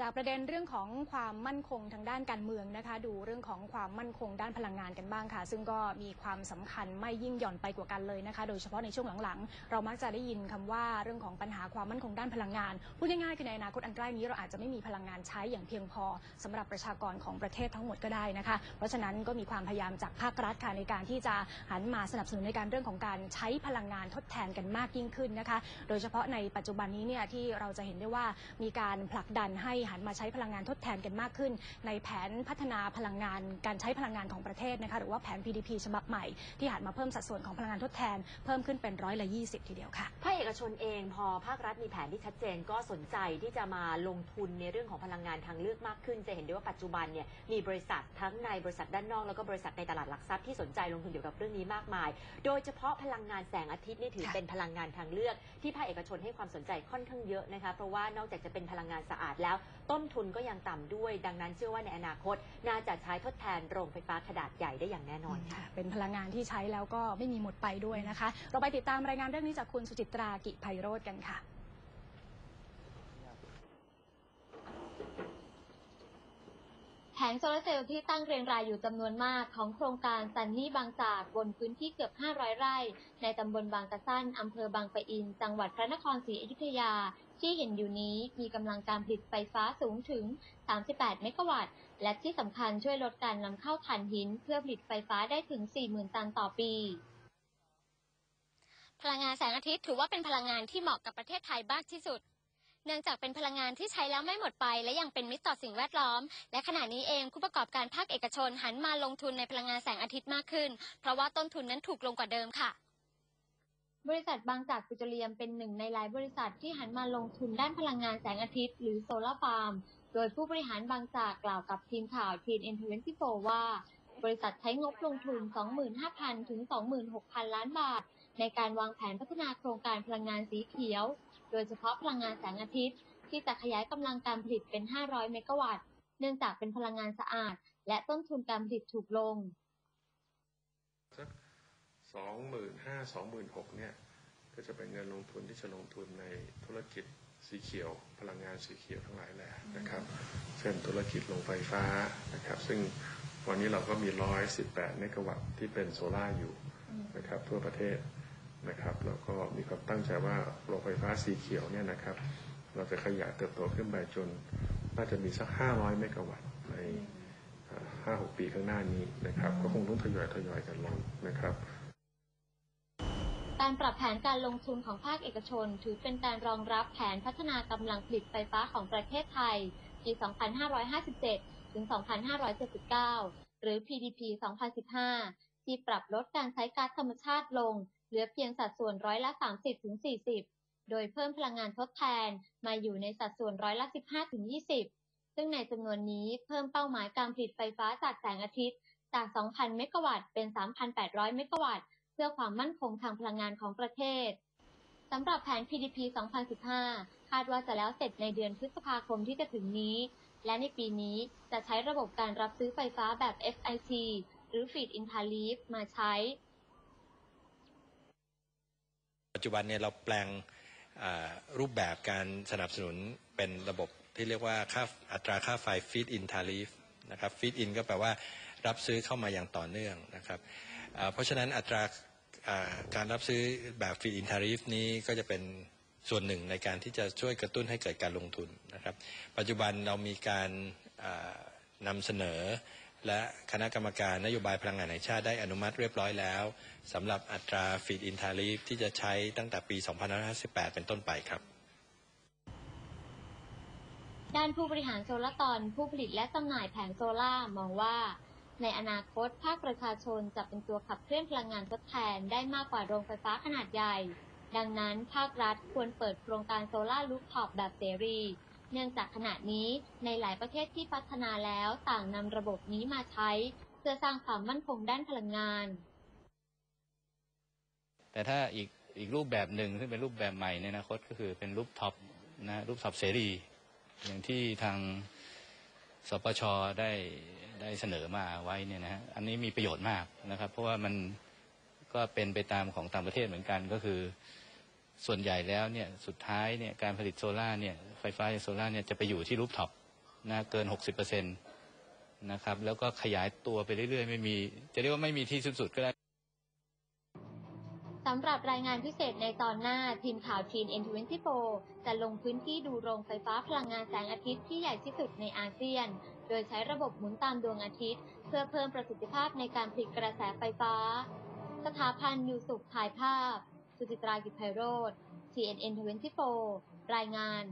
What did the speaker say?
จากประเด็นเรื่องของความมั่นคงทางด้านการเมืองนะคะ ดูเรื่องของความมั่นคงด้านพลังงานกันบ้างค่ะ ซึ่งก็มีความสำคัญไม่ยิ่งหย่อนไปกว่ากันเลยนะคะ โดยเฉพาะในช่วงหลังๆ เรามักจะได้ยินคำว่าเรื่องของปัญหาความมั่นคงด้านพลังงานพูดง่ายๆคือในอนาคตอันใกล้นี้เราอาจจะไม่มีพลังงานใช้อย่างเพียงพอสำหรับประชากรของประเทศทั้งหมดก็ได้นะคะ เพราะฉะนั้นก็มีความพยายามจากภาครัฐค่ะในการที่จะหันมาสนับสนุนในการเรื่องของการใช้พลังงานทดแทนกันมากยิ่งขึ้นนะคะ โดยเฉพาะในปัจจุบันนี้เนี่ยที่เราจะเห็นได้ว่ามีการผลักดันให้หันมาใช้พลังงานทดแทนกันมากขึ้น ในแผนพัฒนาพลังงานการใช้พลังงานของประเทศนะคะหรือว่าแผน PDP ฉบับใหม่ ที่หันมาเพิ่มสัดส่วนของพลังงานทดแทน เพิ่มขึ้นเป็นร้อยละ20 ทีเดียวค่ะภาคเอกชนเองพอภาครัฐมีแผนที่ชัดเจนก็สนใจที่จะมาลงทุนในเรื่องของพลังงานทางเลือกมากขึ้น จะเห็นได้ว่าปัจจุบันเนี่ยมีบริษัททั้งในบริษัทด้านนอกแล้วก็บริษัทในตลาดหลักทรัพย์ที่สนใจลงทุนเกี่ยวกับเรื่องนี้มากมาย โดยเฉพาะพลังงานแสงอาทิตย์นี่ถือเป็นพลังงานทางเลือก ที่ภาคเอกชนให้ความสนใจค่อนข้างเยอะนะคะเพราะว่านอกจากจะเป็นพลังงานสะอาดแล้ว ต้นทุนก็ยังต่ำด้วย ดังนั้นเชื่อว่าในอนาคต น่าจะใช้ทดแทนโรงไฟฟ้าขนาดใหญ่ได้อย่างแน่นอนค่ะค่ะ เป็นพลังงานที่ใช้แล้วก็ไม่มีหมดไปด้วยนะคะ เราไปติดตามรายงานเรื่องนี้จากคุณสุจิตรากิไพโรธกันค่ะ แผ งโซลาร์เซลล์ที่ตั้งเรียงรายอยู่จำนวนมากของโครงการซันนี่บางจากบนพื้นที่เกือบ 500 ไร่ ในตำบลบางกระสั้นอำเภอบางปะอิน จังหวัดพระนครศรีอยุธยา ที่เห็นอยู่นี้มีกำลังการผลิตไฟฟ้าสูงถึง 38 เมกะวัตต์ และที่สำคัญช่วยลดการนำเข้าถ่านหิน เพื่อผลิตไฟฟ้าได้ถึง 40,000 ตันต่อปีพลังงานแสงอาทิตย์ถือว่าเป็นพลังงานที่เหมาะกับประเทศไทยมากที่สุด นื่องจากเป็นพลังงานที่ใช้แล้วไม่หมดไป และยังเป็นมิตรต่อสิ่งแวดล้อม และขณะนี้เองผู้ประกอบการภาคเอกชนหันมาลงทุนในพลังงานแสงอาทิตย์มากขึ้น เพราะว่าต้นทุนนั้นถูกลงกว่าเดิมค่ะ บริษัทบางจากปิโตรเลียมเป็นหนึ่งในหลายบริษัทที่หันมาลงทุนด้านพลังงานแสงอาทิตย์ หรือโซลาร์ฟาร์ม โดยผู้บริหารบางจากกล่าวกับทีมข่าวทีนเอ็นทเวนตี้โฟว่า บริษัทใช้งบลงทุน 25,000 ถึง 26,000 ล้านบาท ในการวางแผนพัฒนาโครงการพลังงานสีเขียว โดยเฉพาะพลังงานแสงอาทิตย์ ที่จะขยายกำลังการผลิตเป็น 500 เมกะวัตต์ เนื่องจากเป็นพลังงานสะอาด และต้นทุนการผลิตถูกลงสักสองหมื่นห้าสองหมื่นหกเนี่ย ก็จะเป็นเงินลงทุนที่จะลงทุนในธุรกิจสีเขียว พลังงานสีเขียวทั้งหลายแหละนะครับ เช่นธุรกิจโรงไฟฟ้านะครับ ซึ่งวันนี้เราก็มีร้อยสิบแปดเมกะวัตต์ที่เป็นโซล่าอยู่นะครับทั่วประเทศ นะครับแล้วก็มีความตั้งใจว่าโรงไฟฟ้าสีเขียวเนี่ยนะครับ เราจะขยายเติบโตขึ้นไปจนน่าจะมีสักห้าร้อยเมกะวัตต์ในห้าหกปีข้างหน้านี้นะครับ ก็คงต้องทยอยทยอยกันลงนะครับ การปรับแผนการลงทุนของภาคเอกชน ถือเป็นการรองรับแผนพัฒนากำลังผลิตไฟฟ้าของประเทศไทยปี 2557 ถึง 2579 หรือ PDP 2015 ที่ปรับลดการใช้ก๊าซธรรมชาติลง เหลือเพียงสัดส่วนร้อยละ 30ถึง40 โดยเพิ่มพลังงานทดแทนมาอยู่ในสัดส่วนร้อยละ 15ถึง20 ซึ่งในจำนวนนี้เพิ่มเป้าหมายการผลิตไฟฟ้าจากแสงอาทิตย์ จาก 2,000 เมกะวัตต์เป็น 3,800 เมกะวัตต์ เพื่อความมั่นคงทางพลังงานของประเทศสำหรับแผน PDP 2015 คาดว่าจะแล้วเสร็จในเดือนพฤษภาคมที่จะถึงนี้ และในปีนี้จะใช้ระบบการรับซื้อไฟฟ้าแบบ FIT หรือ Feed in Tariff มาใช้ ปัจจุบันเนี่ยเราแปลงรูปแบบการสนับสนุนเป็นระบบที่เรียกว่าค่าอัตราค่าไฟ feed in tariff นะครับ feed in ก็แปลว่ารับซื้อเข้ามาอย่างต่อเนื่องนะครับเพราะฉะนั้นอัตราการรับซื้อแบบ feed in tariff นี้ก็จะเป็นส่วนหนึ่งในการที่จะช่วยกระตุ้นให้เกิดการลงทุนนะครับ ปัจจุบันเรามีการนำเสนอ และคณะกรรมการนโยบายพลังงานแห่งชาติได้อนุมัติเรียบร้อยแล้วสำหรับอัตรา feed in tariff ที่จะใช้ตั้งแต่ปี 2558 เป็นต้นไปครับด้านผู้บริหารโซลาร์ตอนผู้ผลิตและจำหน่ายแผงโซลามองว่า ในอนาคตภาคประชาชนจะเป็นตัวขับเคลื่อนพลังงานทดแทนได้มากกว่าโรงไฟฟ้าขนาดใหญ่ ดังนั้นภาครัฐควรเปิดโครงการโซลาร์ลูฟท็อปแบบเสรี เนื่องจากขณะนี้ในหลายประเทศที่พัฒนาแล้วต่างนำระบบนี้มาใช้ เพื่อสร้างความมั่นคงด้านพลังงาน แต่ถ้าอีกอีกรูปแบบหนึ่งซึ่งเป็นรูปแบบใหม่ในอนาคตก็คือเป็นรูปท็อปนะรูปท็อปเสรี อย่างที่ทางสปชได้ได้เสนอมาไว้เนี่ยนะฮะอันนี้มีประโยชน์มากนะครับ เพราะว่ามันก็เป็นไปตามของต่างประเทศเหมือนกันก็คือ ส่วนใหญ่แล้วเนี่ยสุดท้ายเนี่ยการผลิตโซล่าเนี่ยไฟฟ้าจากโซล่าเนี่ยจะไปอยู่ที่รูปท็อปนะเกิน 60%นะครับแล้วก็ขยายตัวไปเรื่อยๆ ไม่มี จะเรียกว่าไม่มีที่สิ้นสุดก็ได้สำหรับรายงานพิเศษในตอนหน้า ทีมข่าวทีน N24 จะลงพื้นที่ดูโรงไฟฟ้าพลังงานแสงอาทิตย์ที่ใหญ่ที่สุดในอาเซียน โดยใช้ระบบหมุนตามดวงอาทิตย์ เพื่อเพิ่มประสิทธิภาพในการผลิตกระแสไฟฟ้า สถาพันธ์ยูสุขถ่ายภาพ สุจิตรากิจไพโรธ TNN 24 รายงาน